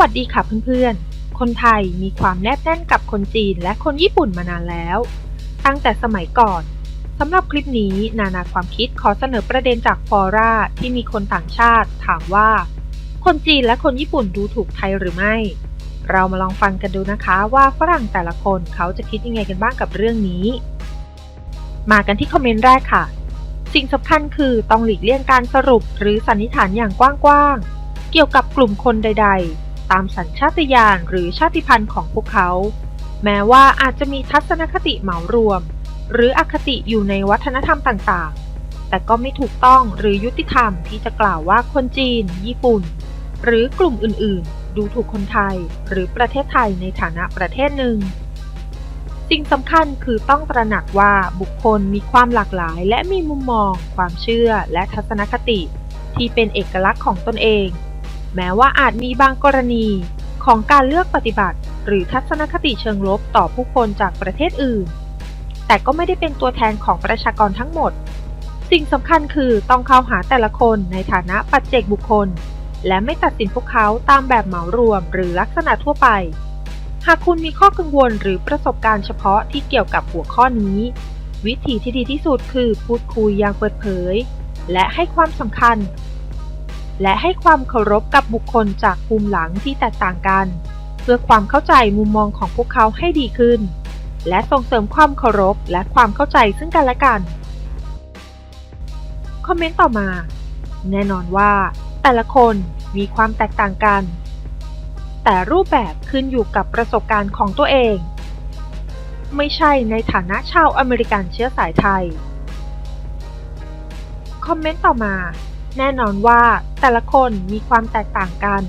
วัสดีค่ะเพื่อนๆ คนไทยมีความแนบแน่นกับคนจีนและคนญี่ปุ่นมานานแล้ว ตั้งแต่สมัยก่อนสำหรับคลิปนี้นานาความคิดขอเสนอประเด็นจากฟอร่าที่มีคนต่างชาติ ถามว่า คนจีนและคนญี่ปุ่นดูถูกไทยหรือไม่ เรามาลองฟังกันดูนะคะว่าฝรั่งแต่ละคนเขาจะคิดยังไงกันบ้างกับเรื่องนี้ มากันที่คอมเมนต์แรกค่ะ สิ่งสำคัญคือต้องหลีกเลี่ยงการสรุปหรือสันนิษฐานอย่างกว้างๆเกี่ยวกับกลุ่มคนใด ๆ ตามสัญชาตญาณหรือชาติพันธุ์ของพวกเขา แม้ว่าอาจจะมีทัศนคติเหมารวม หรืออคติอยู่ในวัฒนธรรมต่างๆ แต่ก็ไม่ถูกต้องหรือยุติธรรมที่จะกล่าวว่าคนจีน ญี่ปุ่น หรือกลุ่มอื่นๆ ดูถูกคนไทย หรือประเทศไทยในฐานะประเทศหนึ่งสิ่งสำคัญคือต้องตระหนักว่าบุคคลมีความหลากหลาย และมีมุมมอง ความเชื่อ และทัศนคติ ที่เป็นเอกลักษณ์ของตนเอง แม้ว่าอาจมีบางกรณีของการเลือกปฏิบัติ หรือทัศนคติเชิงลบต่อผู้คนจากประเทศอื่น แต่ก็ไม่ได้เป็นตัวแทนของประชากรทั้งหมด สิ่งสำคัญคือต้องเข้าหาแต่ละคนในฐานะปัจเจกบุคคล และไม่ตัดสินพวกเขาตามแบบเหมารวมหรือลักษณะทั่วไป หากคุณมีข้อกังวลหรือประสบการณ์เฉพาะที่เกี่ยวกับหัวข้อนี้ วิธีที่ดีที่สุดคือพูดคุยอย่างเปิดเผย และให้ความสำคัญ และให้ความเคารพกับบุคคลจากภูมิหลังที่แตกต่างกัน เพื่อความเข้าใจมุมมองของพวกเขาให้ดีขึ้น และส่งเสริมความเคารพและความเข้าใจซึ่งกันและกัน คอมเมนต์ต่อมา แน่นอนว่า แต่ละคนมีความแตกต่างกัน แต่รูปแบบขึ้นอยู่กับประสบการณ์ของตัวเอง ไม่ใช่ในฐานะชาวอเมริกันเชื้อสายไทย คอมเมนต์ต่อมา แน่นอนว่าแต่ละคนมีความแตกต่างกัน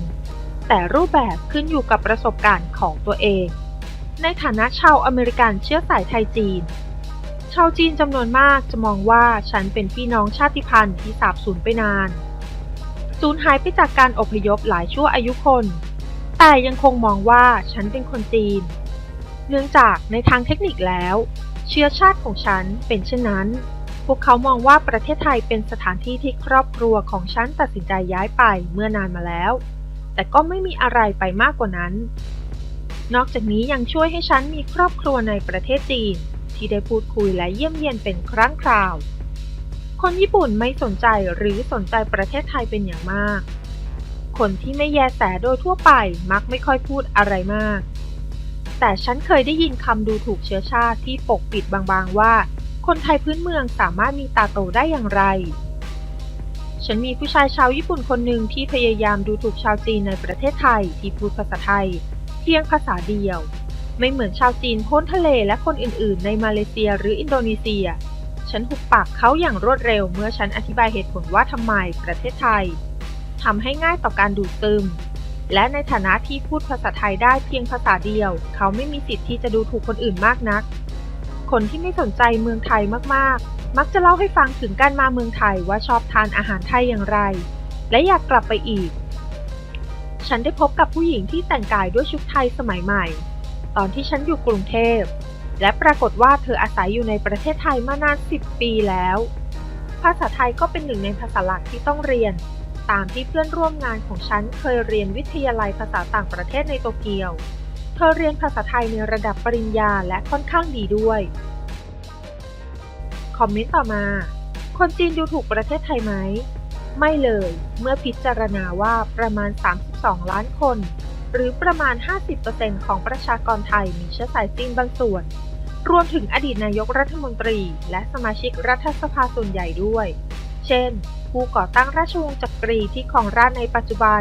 แต่รูปแบบขึ้นอยู่กับประสบการณ์ของตัวเอง ในฐานะชาวอเมริกันเชื้อสายไทยจีน ชาวจีนจำนวนมากจะมองว่าฉันเป็นพี่น้องชาติพันธุ์ที่สาบสูญไปนาน สูญหายไปจากการอพยพหลายชั่วอายุคน แต่ยังคงมองว่าฉันเป็นคนจีน เนื่องจากในทางเทคนิคแล้ว เชื้อชาติของฉันเป็นเช่นนั้น วกเขามองว่าประเทศไทยเป็นสถานที่ที่ครอบครัวของฉันตัดสินใจย้ายไปเมื่อนานมาแล้ว แต่ก็ไม่มีอะไรไปมากกว่านั้น นอกจากนี้ยังช่วยให้ฉันมีครอบครัวในประเทศจีน ที่ได้พูดคุยและเยี่ยมเยียนเป็นครั้งคราว คนญี่ปุ่นไม่สนใจหรือสนใจประเทศไทยเป็นอย่างมาก คนที่ไม่แยแสโดยทั่วไปมักไม่ค่อยพูดอะไรมาก แต่ฉันเคยได้ยินคำดูถูกเชื้อชาติที่ปกปิดบางๆว่า คนไทยพื้นเมืองสามารถมีตาโตได้อย่างไร ฉันมีผู้ชายชาวญี่ปุ่นคนหนึ่งที่พยายามดูถูกชาวจีนในประเทศไทยที่พูดภาษาไทย เพียงภาษาเดียว ไม่เหมือนชาวจีนพ้นทะเลและคนอื่น ๆ ในมาเลเซียหรืออินโดนีเซีย ฉันหุบปากเขาอย่างรวดเร็วเมื่อฉันอธิบายเหตุผลว่าทำไมประเทศไทยทำให้ง่ายต่อการดูดซึมและในฐานะที่พูดภาษาไทยได้เพียงภาษาเดียว เขาไม่มีสิทธิ์ที่จะดูถูกคนอื่นมากนัก คนที่ไม่สนใจเมืองไทยมากๆ มักจะเล่าให้ฟังถึงการมาเมืองไทยว่าชอบทานอาหารไทยอย่างไร และอยากกลับไปอีก ฉันได้พบกับผู้หญิงที่แต่งกายด้วยชุดไทยสมัยใหม่ ตอนที่ฉันอยู่กรุงเทพ และปรากฏว่าเธออาศัยอยู่ในประเทศไทยมานาน 10 ปีแล้ว ภาษาไทยก็เป็นหนึ่งในภาษาหลักที่ต้องเรียน ตามที่เพื่อนร่วมงานของฉันเคยเรียนวิทยาลัยภาษาต่างประเทศในโตเกียว ธอเรียนภาษาไทยในระดับปริญญาและค่อนข้างดีด้วย คอมเมนต์ต่อมา คนจีนดูถูกประเทศไทยไหม ไม่เลย เมื่อพิจารณาว่าประมาณ 32 ล้านคน หรือประมาณ 50%ของประชากรไทยมีเชื้อสายจีนบางส่วน รวมถึงอดีตนายกรัฐมนตรี และสมาชิกรัฐสภาส่วนใหญ่ด้วย เช่น ผู้ก่อตั้งราชวงศ์จักรีที่ครองราชในปัจจุบัน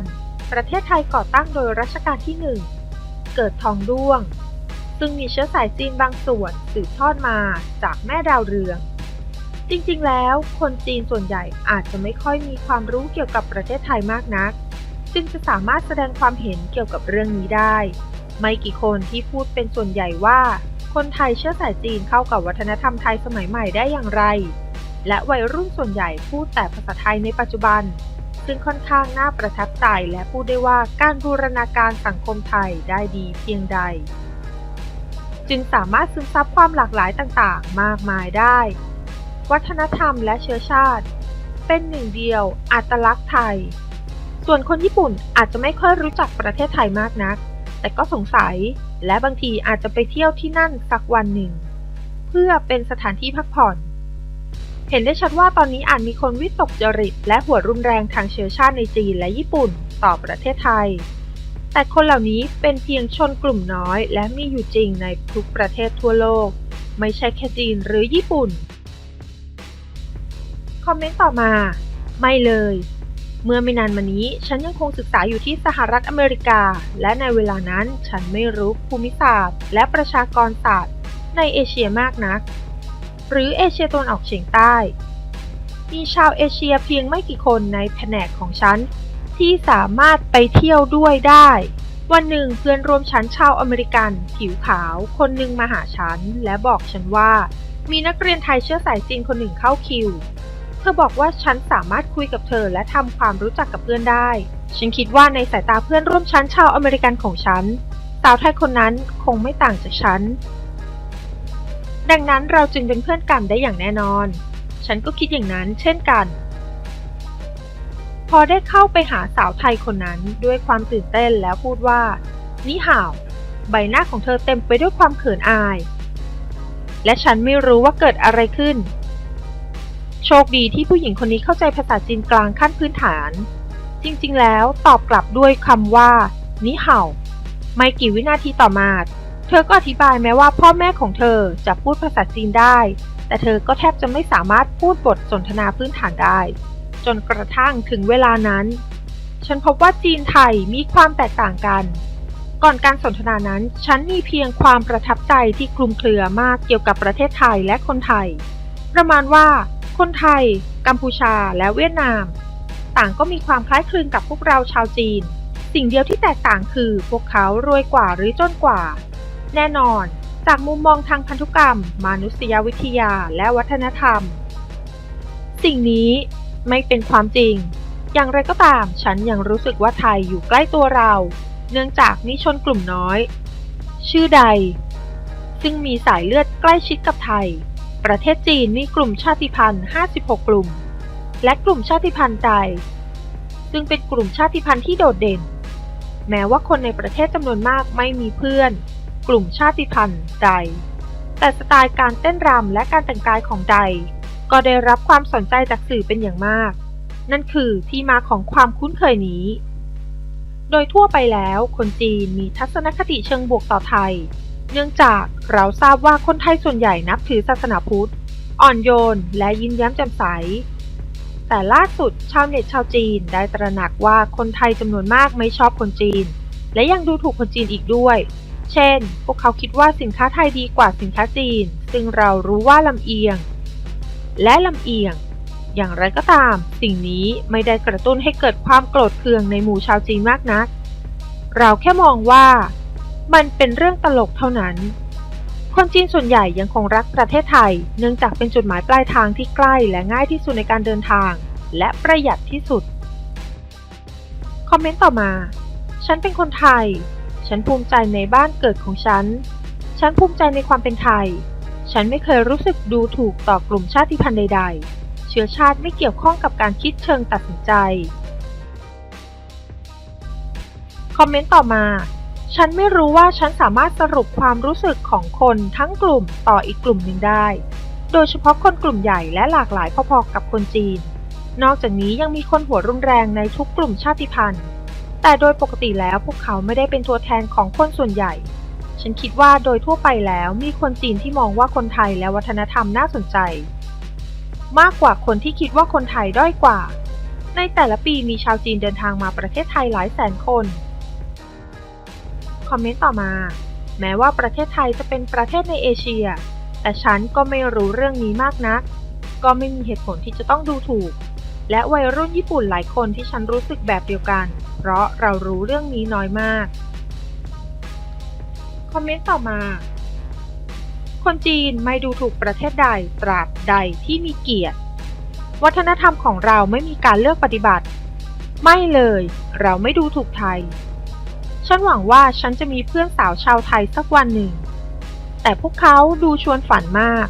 ประเทศไทยก่อตั้งโดยรัชกาลที่ 1 เกิดทองด้วง ซึ่งมีเชื้อสายจีนบางส่วนสืบทอดมาจากแม่ดาวเรือง จริงๆ แล้วคนจีนส่วนใหญ่อาจจะไม่ค่อยมีความรู้เกี่ยวกับประเทศไทยมากนัก จึงจะสามารถแสดงความเห็นเกี่ยวกับเรื่องนี้ได้ ไม่กี่คนที่พูดเป็นส่วนใหญ่ว่า คนไทยเชื้อสายจีนเข้ากับวัฒนธรรมไทยสมัยใหม่ได้อย่างไร และวัยรุ่นส่วนใหญ่พูดแต่ภาษาไทยในปัจจุบัน ซึ่งค่อนข้างน่าประทับใจและพูดได้ว่าการบูรณาการสังคมไทยได้ดีเพียงใด จึงสามารถซึมซับความหลากหลายต่างๆ มากมายได้ วัฒนธรรมและเชื้อชาติ เป็นหนึ่งเดียว อัตลักษณ์ไทย ส่วนคนญี่ปุ่นอาจจะไม่ค่อยรู้จักประเทศไทยมากนัก แต่ก็สงสัยและบางทีอาจจะไปเที่ยวที่นั่นสักวันหนึ่ง เพื่อเป็นสถานที่พักผ่อน เห็นได้ชัดว่าตอนนี้อาจมีคนวิตกจริต และหัวรุนแรงทางเชื้อชาติในจีนและญี่ปุ่น ต่อประเทศไทย แต่คนเหล่านี้เป็นเพียงชนกลุ่มน้อย และมีอยู่จริงในทุกประเทศทั่วโลก ไม่ใช่แค่จีนหรือญี่ปุ่น คอมเมนต์ต่อมา ไม่เลย เมื่อไม่นานมานี้ ฉันยังคงศึกษาอยู่ที่สหรัฐอเมริกา และในเวลานั้นฉันไม่รู้ภูมิศาสตร์ และประชากรศาสตร์ ในเอเชียมากนัก หรือเอเชียตะวันออกเฉียงใต้ มีชาวเอเชียเพียงไม่กี่คนในแผนกของฉัน ที่สามารถไปเที่ยวด้วยได้ วันหนึ่งเพื่อนร่วมชั้นชาวอเมริกันผิวขาวคนหนึ่งมาหาฉัน และบอกฉันว่า มีนักเรียนไทยเชื้อสายจีนคนหนึ่งเข้าคิว เธอบอกว่าฉันสามารถคุยกับเธอและทำความรู้จักกับเพื่อนได้ ฉันคิดว่าในสายตาเพื่อนร่วมชั้นชาวอเมริกันของฉันสาวไทยคนนั้นคงไม่ต่างจากฉัน ดังนั้นเราจึงเป็นเพื่อนกันได้อย่างแน่นอน ฉันก็คิดอย่างนั้นเช่นกัน พอได้เข้าไปหาสาวไทยคนนั้นด้วยความตื่นเต้นแล้วพูดว่า นี่ห่าว ใบหน้าของเธอเต็มไปด้วยความเขินอาย และฉันไม่รู้ว่าเกิดอะไรขึ้น โชคดีที่ผู้หญิงคนนี้เข้าใจภาษาจีนกลางขั้นพื้นฐาน จริงๆ แล้วตอบกลับด้วยคำว่า นี่เห่าไม่กี่วินาทีต่อมา เธอก็อธิบายแม้ว่าพ่อแม่ของเธอจะพูดภาษาจีนได้ แต่เธอก็แทบจะไม่สามารถพูดบทสนทนาพื้นฐานได้ จนกระทั่งถึงเวลานั้น ฉันพบว่าจีนไทยมีความแตกต่างกัน ก่อนการสนทนานั้น ฉันมีเพียงความประทับใจที่คลุมเครือมากเกี่ยวกับประเทศไทยและคนไทย ประมาณว่า คนไทย กัมพูชาและเวียดนาม ต่างก็มีความคล้ายคลึงกับพวกเราชาวจีน สิ่งเดียวที่แตกต่างคือพวกเขารวยกว่าหรือจนกว่า แน่นอน จากมุมมองทางพันธุกรรมมนุษยวิทยาและวัฒนธรรม สิ่งนี้ไม่เป็นความจริง อย่างไรก็ตาม ฉันยังรู้สึกว่าไทยอยู่ใกล้ตัวเรา เนื่องจากมีชนกลุ่มน้อย ชื่อใด ซึ่งมีสายเลือดใกล้ชิดกับไทย ประเทศจีนมีกลุ่มชาติพันธุ์ 56 กลุ่ม และกลุ่มชาติพันธุ์ใดซึ่งเป็นกลุ่มชาติพันธุ์ที่โดดเด่น แม้ว่าคนในประเทศจำนวนมากไม่มีเพื่อน กลุ่มชาติพันธุ์ใด แต่สไตล์การเต้นรำและการแต่งกายของใด ก็ได้รับความสนใจจากสื่อเป็นอย่างมาก นั่นคือที่มาของความคุ้นเคยนี้ โดยทั่วไปแล้วคนจีนมีทัศนคติเชิงบวกต่อไทย เนื่องจากเราทราบว่าคนไทยส่วนใหญ่นับถือศาสนาพุทธ อ่อนโยน และยิ้มแย้มแจ่มใสแต่ล่าสุดชาวเน็ตชาวจีนได้ตระหนักว่าคนไทยจำนวนมากไม่ชอบคนจีน และยังดูถูกคนจีนอีกด้วย เช่น พวกเขาคิดว่าสินค้าไทยดีกว่าสินค้าจีน ซึ่งเรารู้ว่าลำเอียง และลำเอียง อย่างไรก็ตาม สิ่งนี้ไม่ได้กระตุ้นให้เกิดความโกรธเคืองในหมู่ชาวจีนมากนัก เราแค่มองว่า มันเป็นเรื่องตลกเท่านั้น คนจีนส่วนใหญ่ยังคงรักประเทศไทย เนื่องจากเป็นจุดหมายปลายทางที่ใกล้และง่ายที่สุดในการเดินทาง และประหยัดที่สุด คอมเมนต์ต่อมา ฉันเป็นคนไทย ฉันภูมิใจในบ้านเกิดของฉัน ฉันภูมิใจในความเป็นไทย ฉันไม่เคยรู้สึกดูถูกต่อกลุ่มชาติพันธุ์ใด ๆ เชื้อชาติไม่เกี่ยวข้องกับการคิดเชิงตัดสินใจ คอมเมนต์ต่อมา ฉันไม่รู้ว่าฉันสามารถสรุปความรู้สึกของคนทั้งกลุ่มต่ออีกกลุ่มหนึ่งได้ โดยเฉพาะคนกลุ่มใหญ่และหลากหลายพอๆกับคนจีน นอกจากนี้ยังมีคนหัวรุนแรงในทุกกลุ่มชาติพันธุ์ แต่โดยปกติแล้วพวกเขาไม่ได้เป็นตัวแทนของคนส่วนใหญ่ ฉันคิดว่าโดยทั่วไปแล้วมีคนจีนที่มองว่าคนไทยและวัฒนธรรมน่าสนใจ มากกว่าคนที่คิดว่าคนไทยด้อยกว่า ในแต่ละปีมีชาวจีนเดินทางมาประเทศไทยหลายแสนคน คอมเมนต์ต่อมา แม้ว่าประเทศไทยจะเป็นประเทศในเอเชีย แต่ฉันก็ไม่รู้เรื่องนี้มากนัก ก็ไม่มีเหตุผลที่จะต้องดูถูก และวัยรุ่นญี่ปุ่นหลายคนที่ฉันรู้สึกแบบเดียวกัน เพราะเรารู้เรื่องนี้น้อยมาก คอมเมนต์ต่อมา คนจีนไม่ดูถูกประเทศใดตราบใดที่มีเกียรติ วัฒนธรรมของเราไม่มีการเลือกปฏิบัติ ไม่เลย เราไม่ดูถูกไทย ฉันหวังว่าฉันจะมีเพื่อนสาวชาวไทยสักวันหนึ่ง แต่พวกเขาดูชวนฝันมาก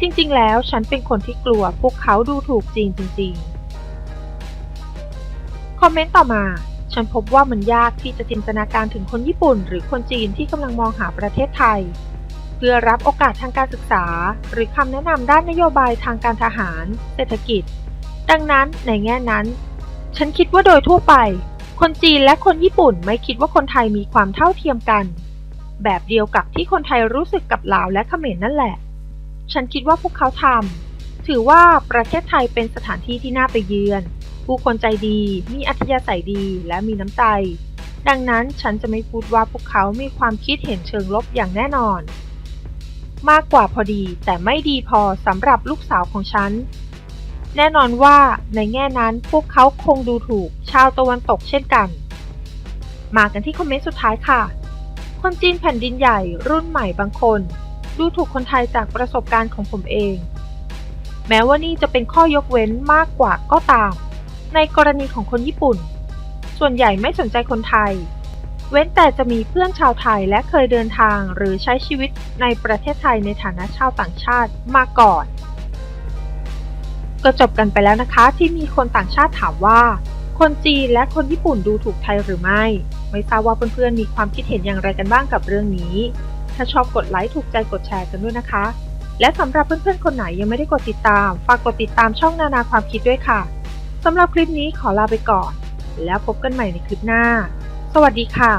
จริงๆ แล้วฉันเป็นคนที่กลัวพวกเขาดูถูกจีนจริง ๆคอมเมนต์ต่อมา ฉันพบว่ามันยากที่จะจินตนาการถึงคนญี่ปุ่น หรือคนจีนที่กำลังมองหาประเทศไทย เพื่อรับโอกาสทางการศึกษา หรือคำแนะนำด้านนโยบายทางการทหาร เศรษฐกิจ ดังนั้นในแง่นั้น ฉันคิดว่าโดยทั่วไป คนจีนและคนญี่ปุ่นไม่คิดว่าคนไทยมีความเท่าเทียมกัน แบบเดียวกับที่คนไทยรู้สึกกับลาวและเขมรนั่นแหละ ฉันคิดว่าพวกเขาทำถือว่าประเทศไทยเป็นสถานที่ที่น่าไปเยือน ผู้คนใจดี มีอัธยาศัยดีและมีน้ำใจ ดังนั้นฉันจะไม่พูดว่าพวกเขามีความคิดเห็นเชิงลบอย่างแน่นอน มากกว่าพอดีแต่ไม่ดีพอสำหรับลูกสาวของฉัน แน่นอนว่าในแง่นั้นพวกเขาคงดูถูกชาวตะวันตกเช่นกัน มากันที่คอมเมนต์สุดท้ายค่ะ คนจีนแผ่นดินใหญ่รุ่นใหม่บางคน ดูถูกคนไทยจากประสบการณ์ของผมเอง แม้ว่านี่จะเป็นข้อยกเว้นมากกว่าก็ตาม ในกรณีของคนญี่ปุ่น ส่วนใหญ่ไม่สนใจคนไทย เว้นแต่จะมีเพื่อนชาวไทยและเคยเดินทางหรือใช้ชีวิตในประเทศไทยในฐานะชาวต่างชาติมาก่อน ก็จบกันไปแล้วนะคะที่มีคนต่างชาติถามว่า คนจีนและคนญี่ปุ่นดูถูกไทยหรือไม่ ไม่ทราบว่าเพื่อนๆมีความคิดเห็นอย่างไรกันบ้างกับเรื่องนี้ ถ้าชอบกดไลค์ถูกใจกดแชร์กันด้วยนะคะและสำหรับเพื่อนๆ คนไหนยังไม่ได้กดติดตาม ฝากกดติดตามช่องนานาความคิดด้วยค่ะ สำหรับคลิปนี้ขอลาไปก่อน แล้วพบกันใหม่ในคลิปหน้า สวัสดีค่ะ